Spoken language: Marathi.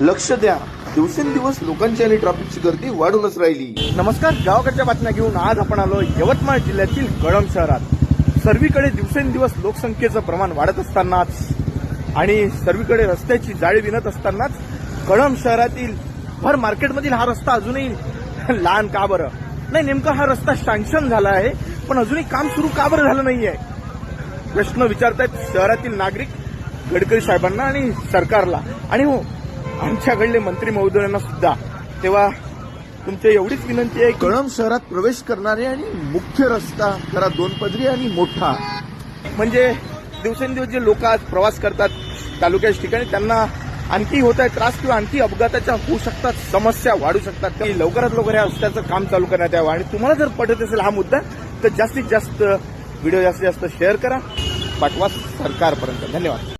लक्ष द्या. दिवसेंदिवस लोकांची आणि ट्रॅफिकची गर्दी वाढूनच राहिली. नमस्कार गावाकडच्या बातम्या घेऊन आज आपण आलो यवतमाळ जिल्ह्यातील कळंब शहरात. सर्वीकडे दिवसेंदिवस लोकसंख्येचं प्रमाण वाढत असतानाच आणि सर्वीकडे रस्त्याची जाळी विणत असतानाच कळंब शहरातील भर मार्केटमधील हा रस्ता अजूनही लहान का बरं? नाही नेमका हा रस्ता सँक्शन झाला आहे पण अजूनही काम सुरू का बरं झालं नाहीये? प्रश्न विचारतायत शहरातील नागरिक गडकरी साहेबांना आणि सरकारला. आणि हो आमच्याकडले मंत्री महोदयांना सुद्धा. तेव्हा तुमची एवढीच विनंती आहे की कळंब शहरात प्रवेश करणारे आणि मुख्य रस्ता करा दोन पदरी आणि मोठा. म्हणजे दिवसेंदिवस जे लोक आज प्रवास करतात तालुक्याच्या ठिकाणी त्यांना आणखी होत आहे त्रास किंवा आणखी अपघाताच्या होऊ शकतात समस्या वाढू शकतात. की लवकरात लवकर या रस्त्याचं काम चालू करण्यात यावं. आणि तुम्हाला जर पटत असेल हा मुद्दा तर जास्तीत जास्त व्हिडिओ जास्तीत जास्त शेअर करा. पाठवा सरकारपर्यंत. धन्यवाद.